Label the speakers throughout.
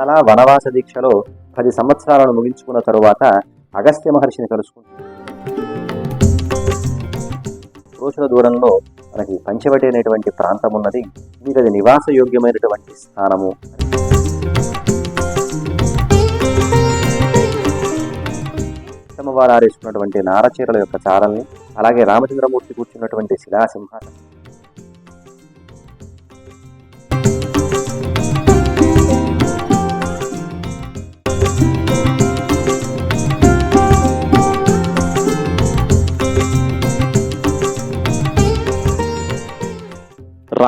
Speaker 1: సంవత్సరాల వనవాస దీక్షలో పది సంవత్సరాలను ముగించుకున్న తరువాత అగస్త్య మహర్షిని కలుసుకుంటాడు రోజుల దూరంలో మనకి పంచవటి అనేటువంటి ప్రాంతం ఉన్నది. మీకు అది నివాస యోగ్యమైనటువంటి స్థానము. వారు ఆరేసుకున్నటువంటి నారచీరల యొక్క చారల్ని అలాగే రామచంద్రమూర్తి కూర్చున్నటువంటి శిలాసింహాసనం.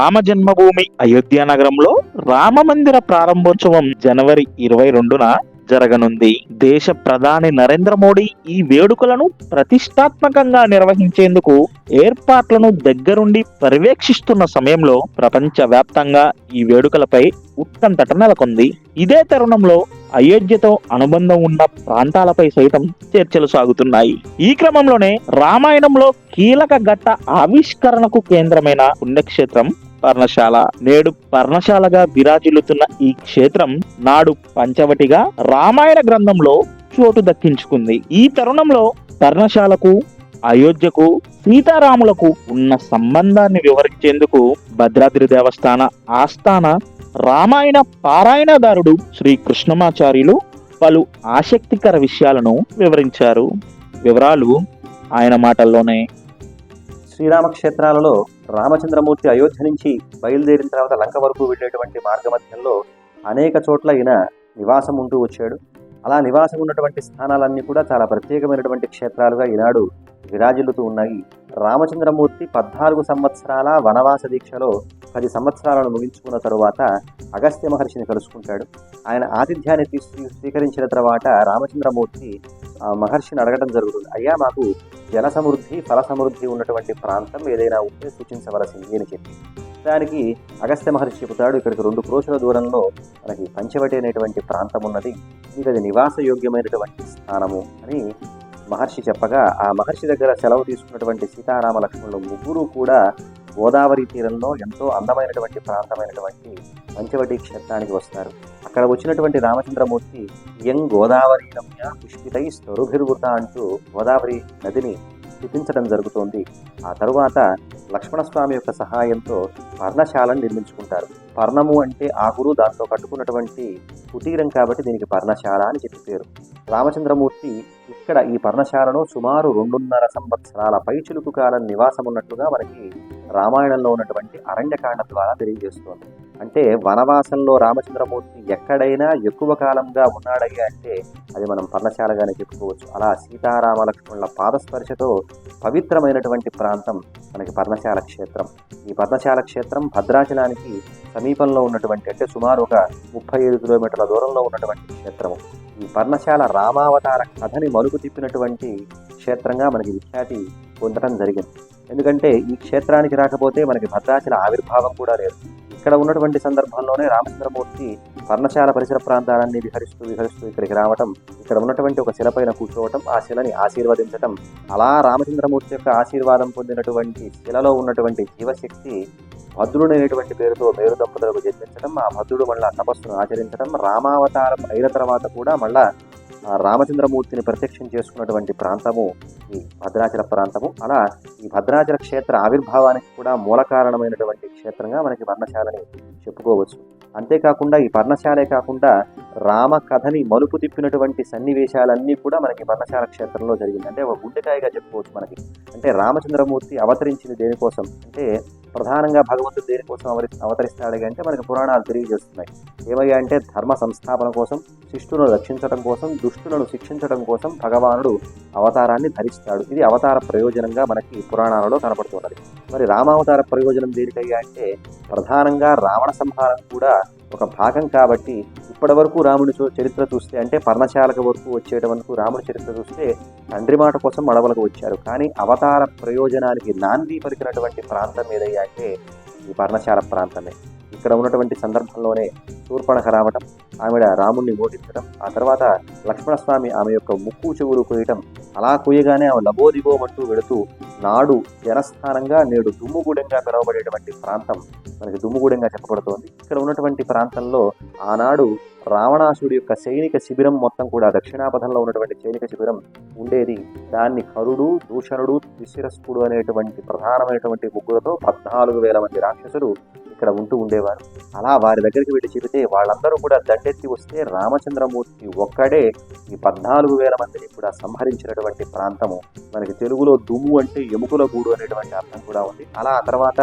Speaker 2: రామ జన్మభూమి అయోధ్య నగరంలో రామ మందిర ప్రారంభోత్సవం జనవరి ఇరవై రెండున జరగనుంది. దేశ ప్రధాని నరేంద్ర మోడీ ఈ వేడుకలను ప్రతిష్టాత్మకంగా నిర్వహించేందుకు ఏర్పాట్లను దగ్గరుండి పర్యవేక్షిస్తున్న సమయంలో ప్రపంచ వ్యాప్తంగా ఈ వేడుకలపై ఉత్కంఠట నెలకొంది. ఇదే తరుణంలో అయోధ్యతో అనుబంధం ఉన్న ప్రాంతాలపై సైతం చర్చలు సాగుతున్నాయి. ఈ క్రమంలోనే రామాయణంలో కీలక ఘట్ట ఆవిష్కరణకు కేంద్రమైన పుణ్యక్షేత్రం పర్ణశాల. నేడు పర్ణశాలగా విరాజిల్లుతున్న ఈ క్షేత్రం నాడు పంచవటిగా రామాయణ గ్రంథంలో చోటు దక్కించుకుంది. ఈ తరుణంలో పర్ణశాలకు అయోధ్యకు సీతారాములకు ఉన్న సంబంధాన్ని వివరించేందుకు భద్రాద్రి దేవస్థాన ఆస్థాన రామాయణ పారాయణదారుడు శ్రీ కృష్ణమాచార్యులు పలు ఆసక్తికర విషయాలను వివరించారు. వివరాలు ఆయన మాటల్లోనే.
Speaker 1: శ్రీరామ క్షేత్రాలలో రామచంద్రమూర్తి అయోధ్య నుంచి బయలుదేరిన తర్వాత లంక వరకు వెళ్ళేటువంటి మార్గమధ్యంలో అనేక చోట్ల ఈయన నివాసం ఉంటూ వచ్చాడు. అలా నివాసం ఉన్నటువంటి స్థానాలన్నీ కూడా చాలా ప్రత్యేకమైనటువంటి క్షేత్రాలుగా ఈనాడు విరాజిల్లుతూ ఉన్నాయి. రామచంద్రమూర్తి పద్నాలుగు సంవత్సరాల వనవాస దీక్షలో పది సంవత్సరాలను ముగించుకున్న తరువాత అగస్త్య మహర్షిని కలుసుకుంటాడు. ఆయన ఆతిథ్యాన్ని తీసు స్వీకరించిన తర్వాత రామచంద్రమూర్తి ఆ మహర్షిని అడగడం జరుగుతుంది. అయ్యా మాకు జల సమృద్ధి ఫల సమృద్ధి ఉన్నటువంటి ప్రాంతం ఏదైనా ఉంటే సూచించవలసింది అని చెప్పి. దానికి అగస్త్య మహర్షి చెబుతాడు ఇక్కడికి రెండు క్రోషుల దూరంలో మనకి పంచవటి అనేటువంటి ప్రాంతం ఉన్నది. మీకు అది నివాస యోగ్యమైనటువంటి స్థానము అని మహర్షి చెప్పగా ఆ మహర్షి దగ్గర సెలవు తీసుకున్నటువంటి సీతారామ లక్ష్మణులు ముగ్గురు కూడా గోదావరి తీరంలో ఎంతో అందమైనటువంటి ప్రాంతమైనటువంటి పంచవటి క్షేత్రానికి వస్తారు. అక్కడ వచ్చినటువంటి రామచంద్రమూర్తి యంగ్ గోదావరి రమ్య పుష్పితై స్వరుభిర్వృత అంటూ గోదావరి నదిని స్థుతించడం జరుగుతోంది. ఆ తరువాత లక్ష్మణస్వామి యొక్క సహాయంతో పర్ణశాలను నిర్మించుకుంటారు. పర్ణము అంటే ఆకురు దాంతో కట్టుకున్నటువంటి కుటీరం కాబట్టి దీనికి పర్ణశాల అని చెప్పి పేరు. రామచంద్రమూర్తి ఇక్కడ ఈ పర్ణశాలను సుమారు రెండున్నర సంవత్సరాల పైచిలుకు కాలం నివాసం ఉన్నట్లుగా మనకి రామాయణంలో ఉన్నటువంటి అరణ్యకాండ ద్వారా తెలియజేస్తోంది. అంటే వనవాసంలో రామచంద్రమూర్తి ఎక్కడైనా ఎక్కువ కాలంగా ఉన్నాడయ్యా అంటే అది మనం పర్ణశాలగానే చెప్పుకోవచ్చు. అలా సీతారామ లక్ష్మణుల పాదస్పర్శతో పవిత్రమైనటువంటి ప్రాంతం మనకి పర్ణశాల క్షేత్రం. ఈ పర్ణశాల క్షేత్రం భద్రాచలానికి సమీపంలో ఉన్నటువంటి అంటే సుమారు ఒక ముప్పై ఐదు కిలోమీటర్ల దూరంలో ఉన్నటువంటి క్షేత్రము. ఈ పర్ణశాల రామావతార కథని మలుపు తిప్పినటువంటి క్షేత్రంగా మనకి విఖ్యాతి పొందడం జరిగింది. ఎందుకంటే ఈ క్షేత్రానికి రాకపోతే మనకి భద్రాచల ఆవిర్భావం కూడా లేదు. ఇక్కడ ఉన్నటువంటి సందర్భంలోనే రామచంద్రమూర్తి పర్ణశాల పరిసర ప్రాంతాలన్నీ విహరిస్తూ విహరిస్తూ ఇక్కడికి రావటం ఇక్కడ ఉన్నటువంటి ఒక శిలపైన కూర్చోవటం ఆ శిలని ఆశీర్వదించటం అలా రామచంద్రమూర్తి యొక్క ఆశీర్వాదం పొందినటువంటి శిలలో ఉన్నటువంటి జీవశక్తి భద్రుడైనటువంటి పేరుతో మేరు దంపతులకు జన్మించడం ఆ భద్రుడు మళ్ళా తపస్సును ఆచరించడం రామావతారం అయిన తర్వాత కూడా మళ్ళా రామచంద్రమూర్తిని ప్రత్యక్షం చేసుకున్నటువంటి ప్రాంతము ఈ భద్రాచల ప్రాంతము. అలా ఈ భద్రాచల క్షేత్ర ఆవిర్భావానికి కూడా మూల కారణమైనటువంటి క్షేత్రంగా మనకి వర్ణశాలని చెప్పుకోవచ్చు. అంతేకాకుండా ఈ పర్ణశాలే కాకుండా రామ కథని మలుపు తిప్పినటువంటి సన్నివేశాలన్నీ కూడా మనకి వర్ణశాల క్షేత్రంలో జరిగింది. అంటే ఒక గుండెకాయగా చెప్పుకోవచ్చు మనకి. అంటే రామచంద్రమూర్తి అవతరించింది దేనికోసం? అంటే ప్రధానంగా భగవంతుడు దేనికోసం అవరి అవతరిస్తాడు అంటే మనకి పురాణాలు తెలియజేస్తున్నాయి. ఏమయ్యా అంటే ధర్మ సంస్థాపన కోసం శిష్టులను రక్షించడం కోసం దుష్టులను శిక్షించడం కోసం భగవానుడు అవతారాన్ని ధరిస్తాడు. ఇది అవతార ప్రయోజనంగా మనకి పురాణాలలో కనపడుతున్నది. మరి రామావతార ప్రయోజనం దేనికయ్యా అంటే ప్రధానంగా రావణ సంహారం కూడా ఒక భాగం కాబట్టి ఇప్పటి వరకు రాముడి చరిత్ర చూస్తే అంటే పర్ణశాలకు వరకు వచ్చేట వరకు రాముడి చరిత్ర చూస్తే తండ్రి మాట కోసం అడవులకు వచ్చారు. కానీ అవతార ప్రయోజనానికి నాంది పలికినటువంటి ప్రాంతం ఏదయ్యా అంటే ఈ పర్ణశాల ప్రాంతమే. ఇక్కడ ఉన్నటువంటి సందర్భంలోనే శూర్పణఖ రావటం ఆవిడ రాముణ్ణి ఓడించడం ఆ తర్వాత లక్ష్మణస్వామి ఆమె యొక్క ముక్కు చెవులు కొయ్యటం అలా కొయ్యగానే ఆమె లబోదిబోమంటూ వెళుతూ నాడు జనస్థానంగా నేడు దుమ్ముగూడెంగా పిలువబడేటువంటి ప్రాంతం మనకి దుమ్ముగూడెంగా చెప్పబడుతోంది. ఇక్కడ ఉన్నటువంటి ప్రాంతంలో ఆనాడు రావణాసుడి యొక్క సైనిక శిబిరం మొత్తం కూడా దక్షిణాపథంలో ఉన్నటువంటి సైనిక శిబిరం ఉండేది. దాన్ని కరుడు దూషణుడు త్రిశిరస్కుడు అనేటువంటి ప్రధానమైనటువంటి ముగ్గులతో పద్నాలుగు వేల మంది రాక్షసులు ఇక్కడ ఉంటూ ఉండేవారు. అలా వారి దగ్గరికి వెళ్ళి చెబితే వాళ్ళందరూ కూడా దండెత్తి వస్తే రామచంద్రమూర్తి ఒక్కడే ఈ పద్నాలుగు వేల మందిని కూడా సంహరించినటువంటి ప్రాంతము. మనకి తెలుగులో దుమ్ము అంటే ఎముకల గూడు అనేటువంటి అర్థం కూడా ఉంది. అలా ఆ తర్వాత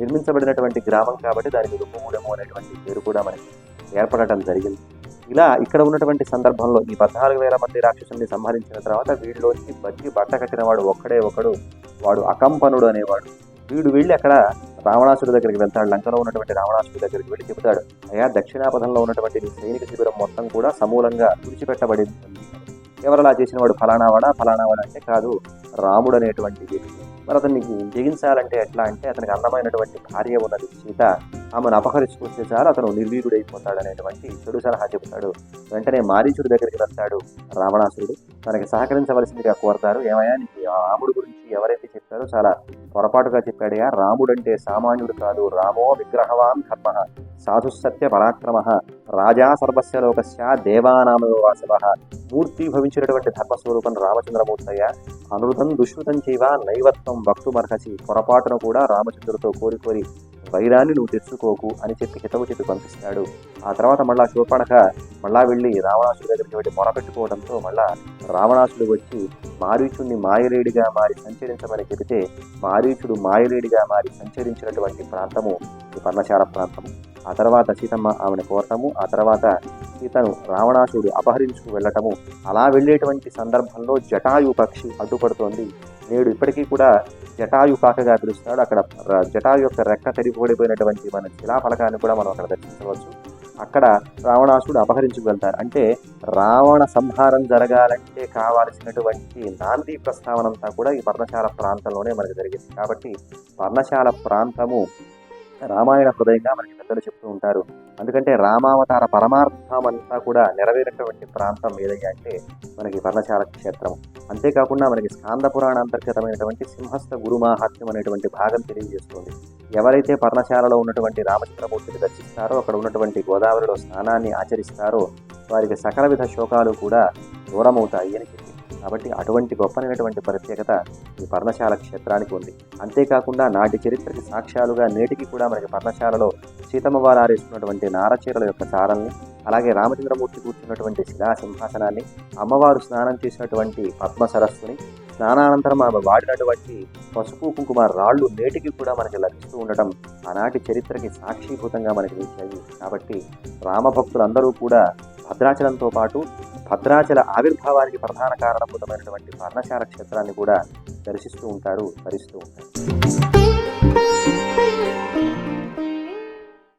Speaker 1: నిర్మించబడినటువంటి గ్రామం కాబట్టి దానికి దుమ్ముగూడెము అనేటువంటి పేరు కూడా మనకి ఏర్పడటం జరిగింది. ఇలా ఇక్కడ ఉన్నటువంటి సందర్భంలో ఈ పద్నాలుగు వేల మంది రాక్షసుల్ని సంహరించిన తర్వాత వీడిలోంచి బతికి బట్ట కట్టిన వాడు ఒక్కడే ఒకడు. వాడు అకంపనుడు అనేవాడు. వీడు వెళ్ళి అక్కడ రావణాసుడి దగ్గరికి వెళ్తాడు. లంకలో ఉన్నటువంటి రావణాసుడి దగ్గరికి వెళ్ళి చెబుతాడు అయ్యా దక్షిణాపథంలో ఉన్నటువంటి నీ సైనిక శిబిరం మొత్తం కూడా సమూలంగా విడిచిపెట్టబడింది. ఎవరలా చేసిన వాడు? ఫలానావాడా ఫలానావాడా అంటే కాదు రాముడు అనేటువంటి వ్యక్తి. మరి అతన్ని జయించాలంటే ఎట్లా అంటే అతనికి అందమైనటువంటి భార్య ఉన్నది సీత. ఆమెను అపహరించుకొస్తే చాలు అతను నిర్వీకుడైపోతాడు అనేటువంటి చెడు సలహా చెబుతాడు. వెంటనే మారీచుడి దగ్గరికి వెళ్తాడు రావణాసురుడు. తనకి సహకరించవలసిందిగా కోరతారు. ఏమయ్యా నీకు రాముడు గురించి ఎవరైతే చెప్పారో చాలా పొరపాటుగా చెప్పాడయా రాముడు అంటే సామాన్యుడు కాదు. రామో విగ్రహవాన్ ధర్మ. సాధు సత్య పరాక్రమ. రాజా సర్వస్య లోకస్య దేవానామయో వాసవ. మూర్తి భవించినటువంటి ధర్మస్వరూపం రామచంద్రమూర్తయ్య. అనురుధం దుష్కృతం చేయవ? నైవత్వం భక్తుమర్హసి పొరపాటును కూడా రామచంద్రుడితో కోరి కోరి వైరాన్ని నువ్వు తెచ్చుకోకు అని చెప్పి హితవు చెప్పి పంపిస్తాడు. ఆ తర్వాత మళ్ళా శూర్పణఖ మళ్ళా వెళ్ళి రావణాసుడి దగ్గరికి వెళ్ళి మొరపెట్టుకోవడంతో మళ్ళా రావణాసుడు వచ్చి మారీచుడిని మాయలేడిగా మారి సంచరించమని చెబితే మారీచుడు మాయలేడిగా మారి సంచరించినటువంటి ప్రాంతము ఈ పర్ణశాల ప్రాంతము. ఆ తర్వాత సీతమ్మ ఆమెను కోరటము ఆ తర్వాత సీతను రావణాసుడు అపహరించుకు వెళ్ళటము. అలా వెళ్ళేటువంటి సందర్భంలో జటాయు పక్షి అడ్డుపడుతోంది. నేడు ఇప్పటికీ కూడా జటాయు పాకగా పిలుస్తాడు. అక్కడ జటాయు యొక్క రెక్క తెరిపోడిపోయినటువంటి మన శిలాఫలకాన్ని కూడా మనం అక్కడ దర్శించవచ్చు. అక్కడ రావణాసుడు అపహరించుకు వెళ్తారు అంటే రావణ సంహారం జరగాలంటే కావాల్సినటువంటి నాంది ప్రస్తావన అంతా కూడా ఈ పర్ణశాల ప్రాంతంలోనే మనకు జరిగింది. కాబట్టి పర్ణశాల ప్రాంతము రామాయణ హృదయంగా మనకి పెద్దలు చెప్తూ ఉంటారు. ఎందుకంటే రామావతార పరమార్థం అంతా కూడా నెరవేరినటువంటి ప్రాంతం ఏదయ్యా అంటే మనకి పర్ణశాల క్షేత్రం. అంతేకాకుండా మనకి స్కాంద పురాణ అంతర్గతమైనటువంటి సింహస్థ గురుమాహాత్మ్యం అనేటువంటి భాగం తెలియజేస్తుంది. ఎవరైతే పర్ణశాలలో ఉన్నటువంటి రామచంద్రమూర్తిని దర్శిస్తారో అక్కడ ఉన్నటువంటి గోదావరిలో స్నానాన్ని ఆచరిస్తారో వారికి సకల విధ శోకాలు కూడా దూరమవుతాయి అని కాబట్టి అటువంటి గొప్పనైనటువంటి ప్రత్యేకత ఈ పర్ణశాల క్షేత్రానికి ఉంది. అంతేకాకుండా నాటి చరిత్రకి సాక్ష్యాలుగా నేటికి కూడా మనకి పర్ణశాలలో సీతమ్మ వారు ఆరేసుకున్నటువంటి నారచీరల యొక్క చారల్ని అలాగే రామచంద్రమూర్తి కూర్చున్నటువంటి శిలా సింహాసనాన్ని అమ్మవారు స్నానం చేసినటువంటి పద్మ సరస్సుని స్నానానంతరం ఆమె వాడినటువంటి పసుపు కుంకుమ రాళ్ళు నేటికి కూడా మనకి లభిస్తూ ఉండటం ఆనాటి చరిత్రకి సాక్షీభూతంగా మనకి నిలిచాయి. కాబట్టి రామభక్తులందరూ కూడా భద్రాచలంతో పాటు భద్రాచల ఆవిర్భావానికి ప్రధాన కారణభూతమైనటువంటి పర్ణశాల క్షేత్రాన్ని కూడా దర్శిస్తూ ఉంటారు ధరిస్తూ ఉంటారు.